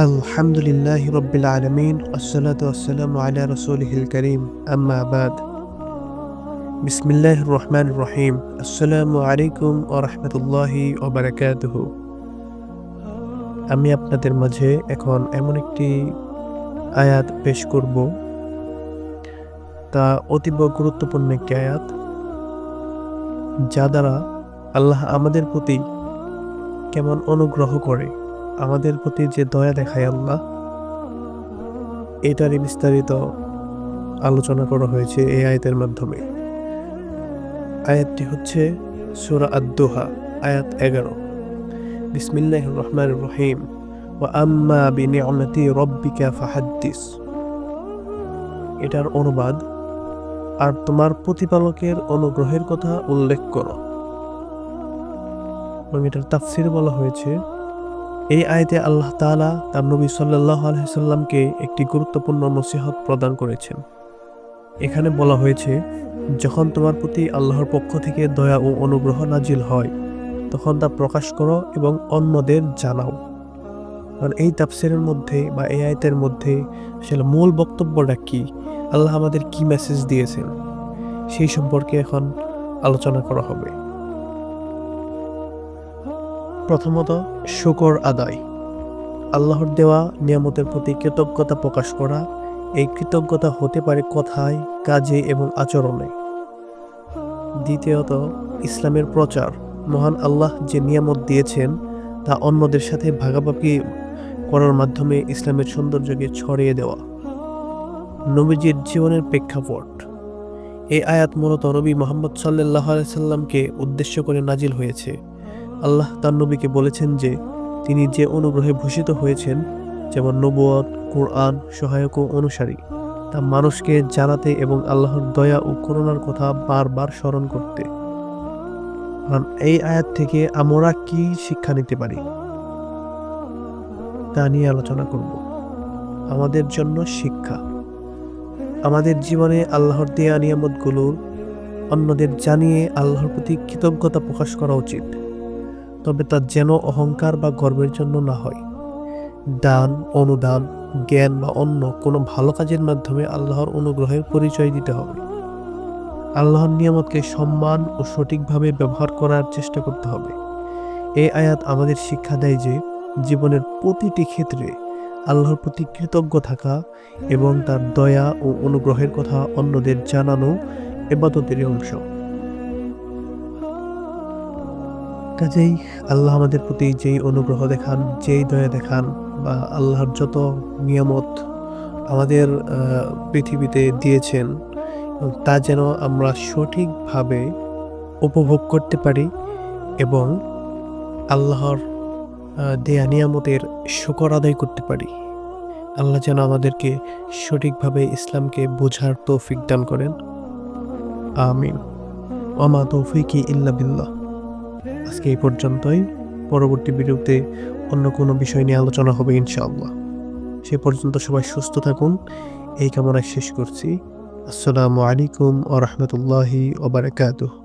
আলহামদুলিল্লাহ রব্বিল আলমিন আসসালাতাম আলা রসুলহিল করিম, আম্মা আবাদ বিসমিল্লাহ রহমান রহিম। আসসালামু আলাইকুম ও রহমতুল্লাহি ওবরাকাতহ আমি আপনাদের মাঝে এখন এমন একটি আয়াত পেশ করব। তা অতীব গুরুত্বপূর্ণ একটি আয়াত, যা দ্বারা আল্লাহ আমাদের প্রতি কেমন অনুগ্রহ করে। আমাদের প্রতি যে দয়া দেখায় আল্লাহ, এটারই বিস্তারিত আলোচনা করা হয়েছে এই আয়াতের মাধ্যমে। আয়াতটি হচ্ছে সুরা আদোহা আয়াত এগারো। বিসমিল্লাহ রহমান রহিম। ও আম্মা বিনিয়মতি রব্বিকা ফাহাদ্দিস। এটার অনুবাদ, আর তোমার প্রতিপালকের অনুগ্রহের কথা উল্লেখ করো। এবং এটার তাফসির বলা হয়েছে এই আয়তে আল্লাহ তাআলা তার নবী সাল্লাহ আলহিসাল্লামকে একটি গুরুত্বপূর্ণ নসিহত প্রদান করেছেন। এখানে বলা হয়েছে, যখন তোমার প্রতি আল্লাহর পক্ষ থেকে দয়া ও অনুগ্রহ নাজিল হয়, তখন তা প্রকাশ করো এবং অন্যদের জানাও। কারণ এই তাফসিরের মধ্যে বা এই আয়তের মধ্যে আসলে মূল বক্তব্যটা কি? আল্লাহ আমাদের কি মেসেজ দিয়েছেন? সেই সম্পর্কে এখন আলোচনা করা হবে। প্রথমত, শুকর আদায়। আল্লাহর দেওয়া নিয়ামতের প্রতি কৃতজ্ঞতা প্রকাশ করা, এই কৃতজ্ঞতা হতে পারে কথায়, কাজে এবং আচরণে। দ্বিতীয়ত, ইসলামের প্রচার। মহান আল্লাহ যে নিয়ামত দিয়েছেন, তা অন্যদের সাথে ভাগাভাগি করার মাধ্যমে ইসলামের সৌন্দর্যকে ছড়িয়ে দেওয়া। নবীজির জীবনের প্রেক্ষাপট। এই আয়াত মূলত নবী মোহাম্মদ সাল্লাহ সাল্লামকে উদ্দেশ্য করে নাজিল হয়েছে। আল্লাহ তার নবীকে বলেছেন যে, তিনি যে অনুগ্রহে ভূষিত হয়েছেন, যেমন নবুয়ত, কোরআন, সহায়ক ও অনুসারী, তা মানুষকে জানাতে এবং আল্লাহর দয়া ও করুণার কথা বারবার স্মরণ করতে। কারণ এই আয়াত থেকে আমরা কি শিক্ষা নিতে পারি? তা নিয়ে আলোচনা করব। আমাদের জন্য শিক্ষা। আমাদের জীবনে আল্লাহর দেয়া নিয়ামতগুলোর অন্যদের জানিয়ে আল্লাহর প্রতি কৃতজ্ঞতা প্রকাশ করা উচিত। তবে তা যেন অহংকার বা গর্বের জন্য না হয়। দান, অনুদান, জ্ঞান বা অন্য কোনো ভালো কাজের মাধ্যমে আল্লাহর অনুগ্রহের পরিচয় দিতে হবে। আল্লাহর নিয়ামতকে সম্মান ও সঠিকভাবে ব্যবহার করার চেষ্টা করতে হবে। এই আয়াত আমাদের শিক্ষা দেয় যে, জীবনের প্রতিটি ক্ষেত্রে আল্লাহর প্রতি কৃতজ্ঞ থাকা এবং তার দয়া ও অনুগ্রহের কথা অন্যদের জানানো এবাদতেরই অংশ। কাজেই আল্লাহ আমাদের প্রতি যেই অনুগ্রহ দেখান, যেই দয়া দেখান বা আল্লাহর যত নিয়ামত আমাদের পৃথিবীতে দিয়েছেন, তা যেন আমরা সঠিকভাবে উপভোগ করতে পারি এবং আল্লাহর দেয়া নিয়ামতের শুকর আদায় করতে পারি। আল্লাহ যেন আমাদেরকে সঠিকভাবে ইসলামকে বোঝার তৌফিক দান করেন। আমিন। ওমা তৌফিকি ইল্লা বিল্লাহ। আজকে এই পর্যন্তই। পরবর্তী ভিডিওতে অন্য কোনো বিষয় নিয়ে আলোচনা হবে ইনশাআল্লাহ। সে পর্যন্ত সবাই সুস্থ থাকুন। এই কামনায় শেষ করছি। আসসালামু আলাইকুম ও রহমতুল্লাহি ওবরাকাতুহ